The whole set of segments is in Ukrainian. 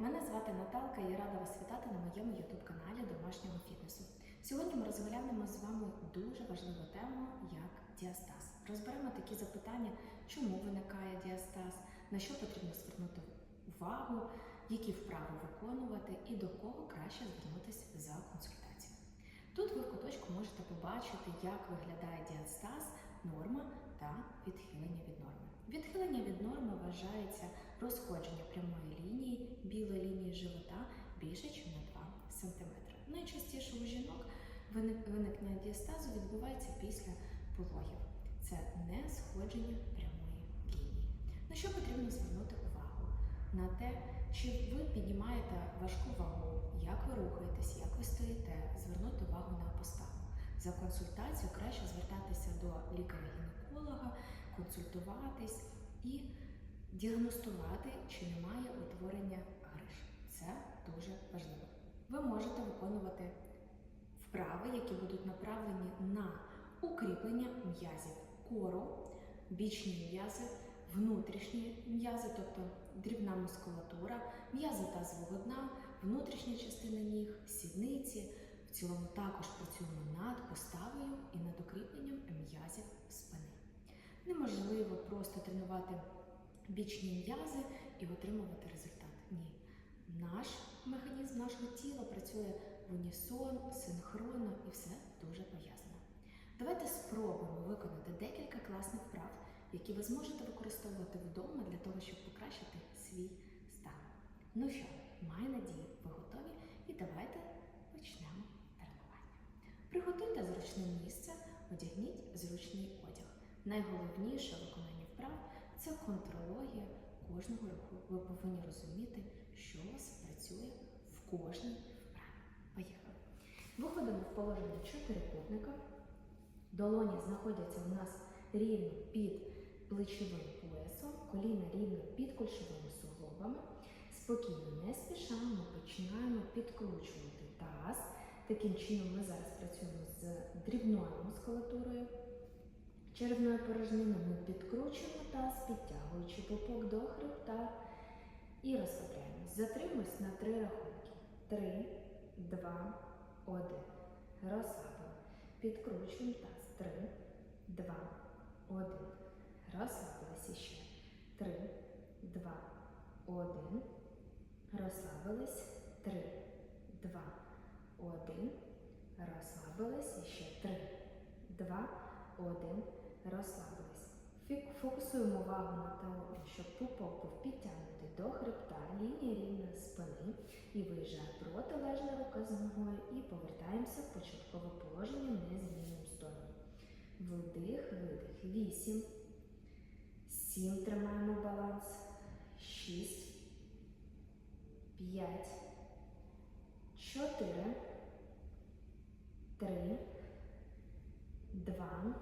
Мене звати Наталка і я рада вас вітати на моєму youtube каналі домашнього фітнесу. Сьогодні ми розглянемо з вами дуже важливу тему, як діастаз. Розберемо такі запитання, чому виникає діастаз, на що потрібно звернути увагу, які вправи виконувати і до кого краще звернутися за консультацією. Тут ви в куточку можете побачити, як виглядає діастаз, відхилення від норми. Відхилення від норми вважається розходження прямої лінії, білої лінії живота більше, ніж на 2 см. Найчастіше у жінок виникнення діастазу відбувається після пологів. Це не сходження прямої лінії. На що потрібно звернути увагу? На те, чи ви піднімаєте важку вагу, як ви рухаєтесь, як ви стоїте, звернути увагу на поставу. За консультацією краще звертатися до лікаря-гінеколога, консультуватись і діагностувати, чи немає утворення гриж. Це дуже важливо. Ви можете виконувати вправи, які будуть направлені на укріплення м'язів кору, бічні м'язи, внутрішні м'язи, тобто дрібна мускулатура, м'язи тазового дна, внутрішня частина ніг, сідниці. В цілому також працюємо над поставою і над укріпленням м'язів спини. Неможливо просто тренувати бічні м'язи і отримувати результат. Ні. Наш механізм нашого тіла працює в унісон, синхронно і все дуже пов'язано. Давайте спробуємо виконати декілька класних вправ, які ви зможете використовувати вдома для того, щоб покращити свій стан. Ну що, маю надію, ви готові? І давайте. Приготуйте зручне місце, одягніть зручний одяг. Найголовніше виконання вправ це контрологія кожного руху. Ви повинні розуміти, що у вас працює в кожній вправі. Поїхали. Виходимо в положення чотирикутника. Долоні знаходяться у нас рівно під плечовим поясом, коліна рівно під кульшовими суглобами. Спокійно, не спішаємо, починаємо підкручувати таз. Таким чином ми зараз працюємо з дрібною мускулатурою. Черевною порожниною ми підкручуємо таз, підтягуючи пупок до хребта і розслабляємось. Затримуємось на три рахунки. Три, два, один. Розслабили. Підкручуємо таз. Три, два, один. Розслабилися ще. Три, два, один. Розслабились. Три, два, один. Розслабились. І ще три, два, один. Розслабились. Фокусуємо увагу на тому, щоб пупок був підтягнутий до хребта, лінія рівна спини і виїжджає протилежна рука з ногою і повертаємося в початкове положення, не змінюємо сторону. Вдих, видих. Вісім. Сім. Тримаємо баланс. Шість. П'ять. Чотири. Три. Два.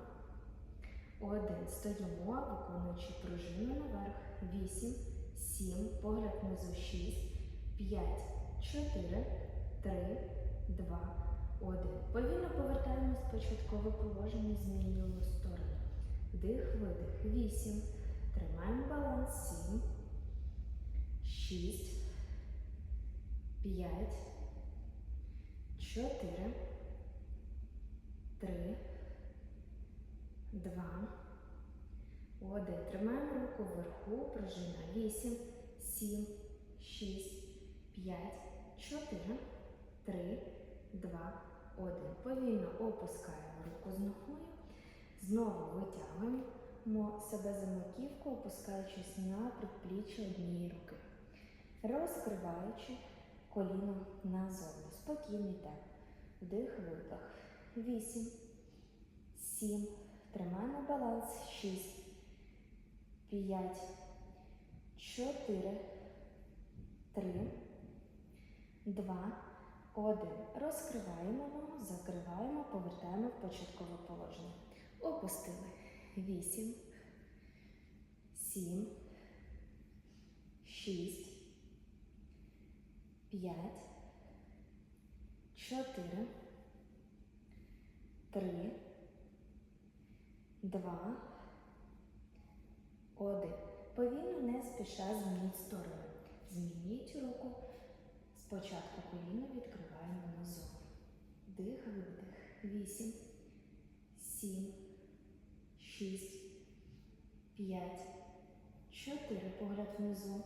Один. Стоїмо, виконуючи пружину наверх. Вісім. Сім. Погляд внизу. Шість. П'ять. Чотири. Три. Два. Один. Повільно повертаємось в початкове положення, змінюємо сторону. Вдих, видих. Вісім. Тримаємо баланс. Сім. Шість. П'ять. Чотири. Три. Два. Один. Тримаємо руку вверху. Пружина. Вісім. Сім. Шість. П'ять. Чотири. Три. Два. Один. Повільно опускаємо руку з ногою. Знову витягуємо себе за маківку, опускаючись на предпліччя однієї руки. Розкриваючи коліно назовні. Спокійний темп. Вдих, видих. Вісім. Сім. Тримаємо баланс. Шість. П'ять. Чотири. Три. Два. Один. Розкриваємо ногу, закриваємо, повертаємо в початкове положення. Опустили. Вісім. Сім. Шість. П'ять. Чотири. Три. Два. Один. Повільно не спіша змініть сторону. Змініть руку Спочатку коліно відкриваємо назовні. Дих, видих. Вісім, сім, шість, п'ять, чотири. Погляд внизу.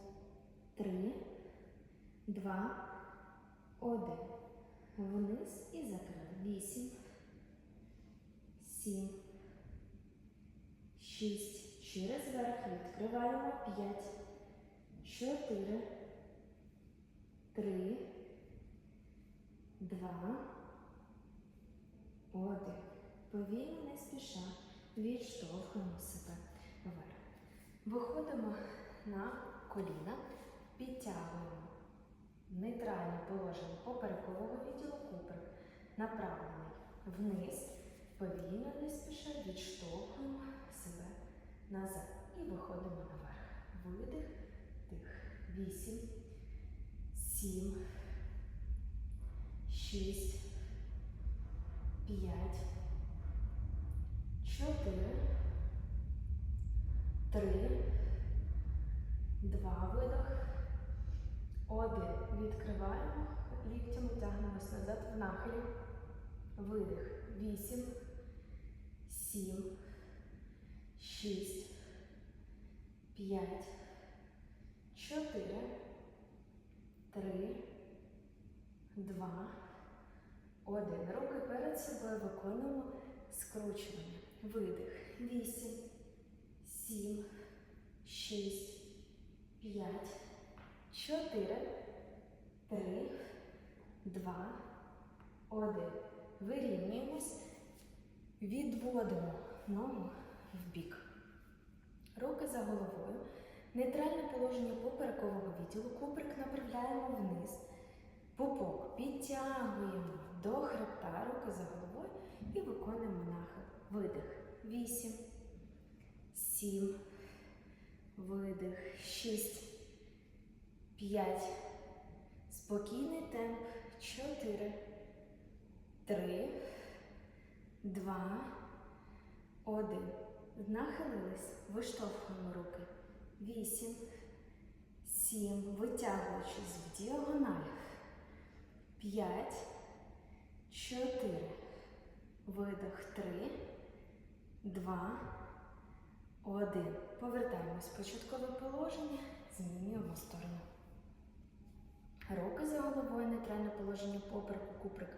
Три, два, один. Вниз і закрив. Вісім, сім, шість. Через верх відкриваємо. П'ять, чотири, три, два, один. Повільно не спіша відштовхуємо себе вверх. Виходимо на коліна, підтягуємо нейтральне положення поперекового відділу куприк, направлений вниз, повільно не спіша відштовхуємо себе назад і виходимо наверх. Видих, дих. Вісім, сім, шість, п'ять, чотири, три, два видох, один. Відкриваємо, ліктями тягнемось назад в нахилі. Видих. Вісім, сім, шість, п'ять, чотири, три, два, один. Руки перед собою виконуємо скручування. Видих. Вісім, сім, шість, п'ять, чотири, три, два, один. Вирівнюємось, відводимо ногу в бік. Руки за головою. Нейтральне положення поперекового відділу. Куприк направляємо вниз. Пупок підтягуємо до хребта, руки за головою і виконуємо нахил. Видих. Вісім, сім, видих, шість, п'ять. Спокійний темп. Чотири, три, два, один. Нахилились, виштовхуємо руки. Вісім, сім, витягуючись в діагоналях. П'ять, чотири. Видох. Три, два, один. Повертаємось в початкове положення. Змінюємо сторону. Руки за головою, нейтральне положення попереку, куприк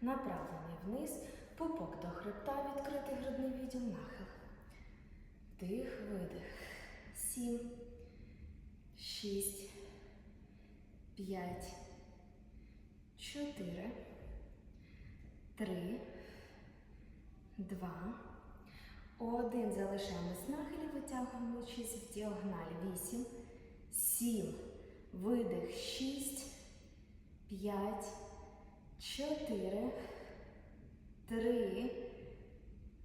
направлений вниз, пупок до хребта, відкритий грудний відділ, нахил. Вдих, видих. Сім, шість, п'ять, чотири, три, два, один. Залишаємось нахилі, витягуючись в діагоналі. Вісім, сім, видих, шість, п'ять, чотири, три,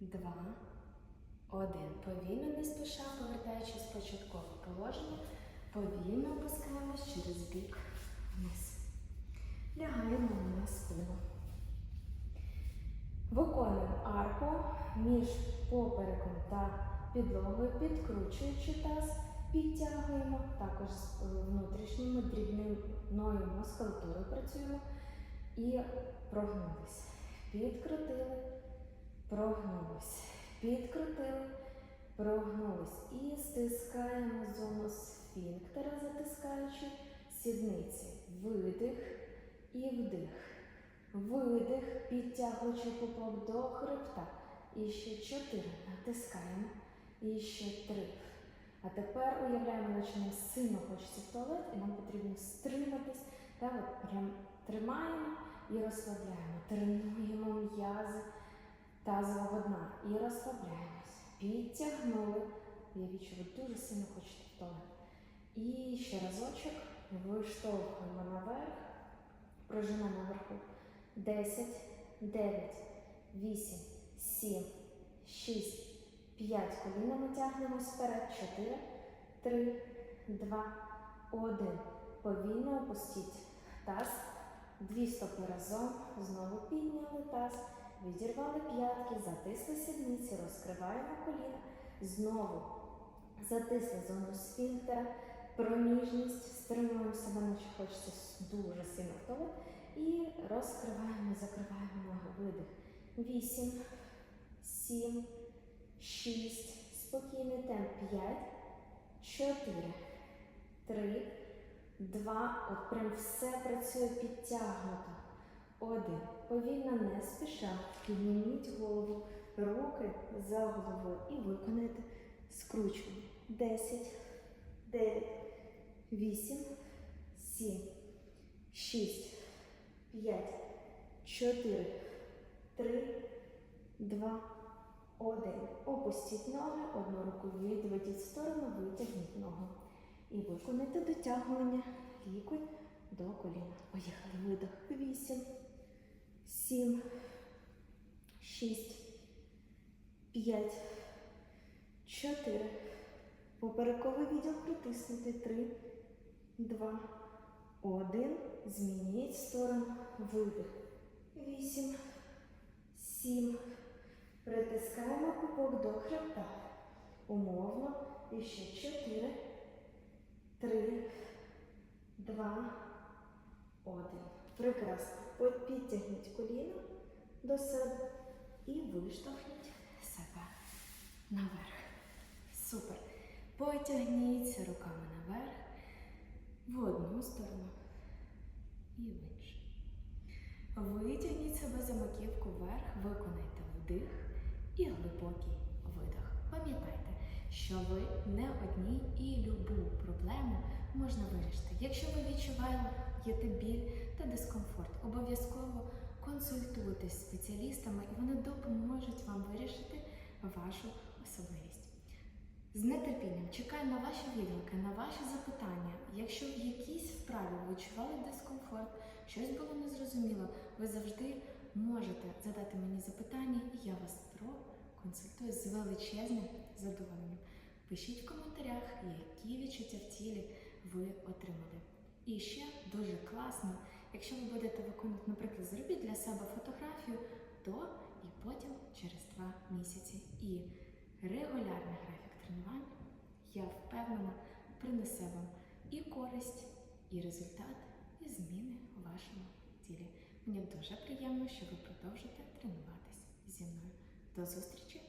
два, один. Повільно не спіша, повертаючись в початкове положення, повільно опускаємось через бік вниз. Лягаємо на спину. Виконуємо арку між попереком та підлогою, підкручуючи таз, підтягуємо, також з е, внутрішніми дрібною мускулатурою працюємо і прогнулись. Підкрутили, прогнулись, підкрутили, прогнулись. І стискаємо зону сфінктера, затискаючи сідниці. Видих і вдих. Видих, підтягуючи пупок до хребта. І ще чотири. Натискаємо. І ще три. А тепер уявляємо, наче нам сильно хочеться в туалет, і нам потрібно стриматись. Та от прям тримаємо і розслабляємо. Тренуємо м'язи тазового дна і розслабляємось. Підтягнули. Уявіть, що ви дуже сильно хочете туалет. І ще разочок виштовхуємо наверх, пружина наверху. 10, 9, 8, 7, 6, 5. Колінами тягнемось вперед. 4, 3, 2, 1. Повільно опустіть таз. Дві стопи разом. Знову підняли таз. Відірвали п'ятки, затисли сідниці, розкриваємо коліна. Знову затисли зону сфінктера. Проміжність, стримуємо себе, наче хочеться дуже сильно в. І розкриваємо, закриваємо ноги. Видих. Вісім, сім, шість. Спокійний темп. П'ять, чотири, три, два. От прям все працює підтягнуто. Один. Повільно не спіша. Підніміть голову, руки за головою і виконайте скручування. Десять, дев'ять, вісім, сім, шість, п'ять, чотири, три, два, один. Опустіть ноги, одну руку відведіть в сторону, витягніть ногу. І виконайте дотягування лікоть до коліна. Поїхали. Видох. Вісім, сім, шість, п'ять, чотири. Поперековий відділ притиснути. Три, два, один. Змініть сторону. Видих. Вісім, сім. Притискаємо пупок до хребта. Умовно. І ще чотири, три, два, один. Прекрасно. Підтягніть коліно до себе і виштовхніть себе наверх. Супер. Потягніться руками наверх в одну сторону і в іншу. Витягніть себе за маківку вверх, виконайте вдих і глибокий видох. Пам'ятайте, що ви не одні і любу проблему можна вирішити. Якщо ви відчуваєте біль та дискомфорт, обов'язково консультуйтесь з спеціалістами і вони допоможуть вам вирішити вашу особливість. З нетерпінням чекаю на ваші відгуки, на ваші запитання. Якщо в якійсь вправі ви відчували дискомфорт, щось було незрозуміло, ви завжди можете задати мені запитання, і я вас проконсультую з величезним задоволенням. Пишіть в коментарях, які відчуття в тілі ви отримали. І ще дуже класно, якщо ви будете виконувати, наприклад, зробіть для себе фотографію до і потім через два місяці. І регулярний графік тренувань, я впевнена, принесе вам і користь, і результат, і зміни у вашому тілі. Мені дуже приємно, що ви продовжите тренуватись зі мною. До зустрічі